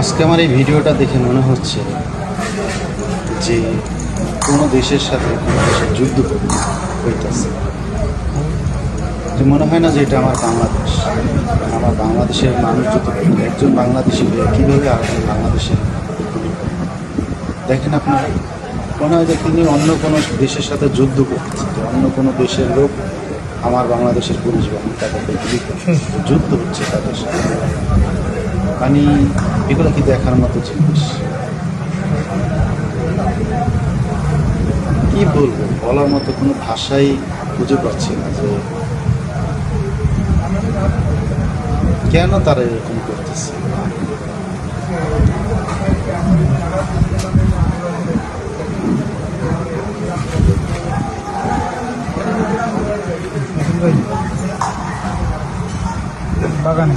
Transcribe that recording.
আজকে আমার এই ভিডিওটা দেখে মনে হচ্ছে যে কোনো দেশের সাথে কোনো দেশের যুদ্ধ হইতেছে। যে মনে হয় না যে এটা আমার বাংলাদেশ। আমার বাংলাদেশের মানুষ করবে একজন বাংলাদেশি হয়ে কীভাবে আরেকজন বাংলাদেশে দেখেন আপনারা, মনে হয় যে তিনি অন্য কোনো দেশের সাথে যুদ্ধ করতেছে। অন্য কোনো দেশের লোক আমার বাংলাদেশের পুলিশ বাহিনী তাদেরকে যুদ্ধ হচ্ছে তাদের সাথে। মানে এগুলো কি দেখার মতো জিনিস? কি বলব? বলার মতো কোনো ভাষাই খুঁজে পাচ্ছি না যে কেন তারা এরকম করতেছে? বাগানে।